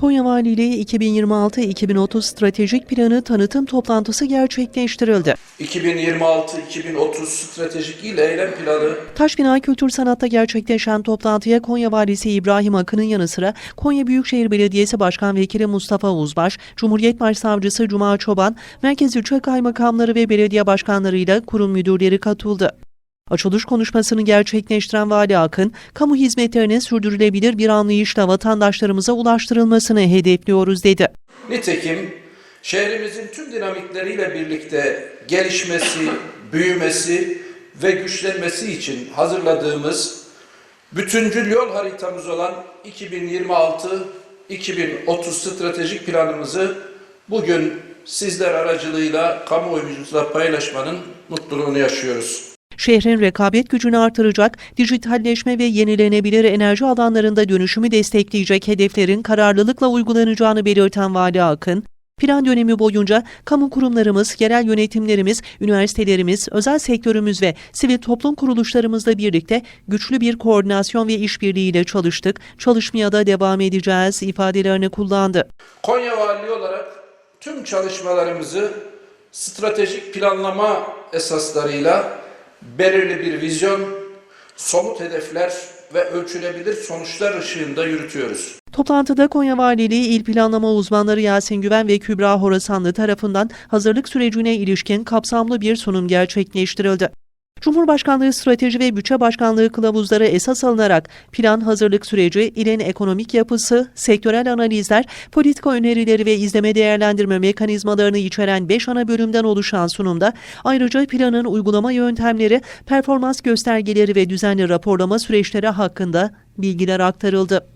Konya Valiliği 2026-2030 stratejik planı tanıtım toplantısı gerçekleştirildi. 2026-2030 stratejik il eylem planı Taşbina Kültür Sanat'ta gerçekleşen toplantıya Konya Valisi İbrahim Akın'ın yanı sıra Konya Büyükşehir Belediyesi Başkan Vekili Mustafa Uzbaş, Cumhuriyet Başsavcısı Cuma Çoban, Merkez İlçe Kaymakamları ve belediye başkanlarıyla kurum müdürleri katıldı. Açılış konuşmasını gerçekleştiren Vali Akın, kamu hizmetlerinin sürdürülebilir bir anlayışla vatandaşlarımıza ulaştırılmasını hedefliyoruz dedi. nitekim şehrimizin tüm dinamikleriyle birlikte gelişmesi, büyümesi ve güçlenmesi için hazırladığımız bütüncül yol haritamız olan 2026-2030 stratejik planımızı bugün sizler aracılığıyla kamuoyumuzla paylaşmanın mutluluğunu yaşıyoruz. Şehrin rekabet gücünü artıracak, dijitalleşme ve yenilenebilir enerji alanlarında dönüşümü destekleyecek hedeflerin kararlılıkla uygulanacağını belirten Vali Akın, plan dönemi boyunca kamu kurumlarımız, yerel yönetimlerimiz, üniversitelerimiz, özel sektörümüz ve sivil toplum kuruluşlarımızla birlikte güçlü bir koordinasyon ve işbirliğiyle çalıştık, çalışmaya da devam edeceğiz ifadelerini kullandı. Konya Valiliği olarak tüm çalışmalarımızı stratejik planlama esaslarıyla belirli bir vizyon, somut hedefler ve ölçülebilir sonuçlar ışığında yürütüyoruz. Toplantıda Konya Valiliği İl Planlama Uzmanları Yasin Güven ve Kübra Horasanlı tarafından hazırlık sürecine ilişkin kapsamlı bir sunum gerçekleştirildi. Cumhurbaşkanlığı Strateji ve Bütçe Başkanlığı kılavuzları esas alınarak plan hazırlık süreci, ilin ekonomik yapısı, sektörel analizler, politika önerileri ve izleme değerlendirme mekanizmalarını içeren 5 ana bölümden oluşan sunumda ayrıca planın uygulama yöntemleri, performans göstergeleri ve düzenli raporlama süreçleri hakkında bilgiler aktarıldı.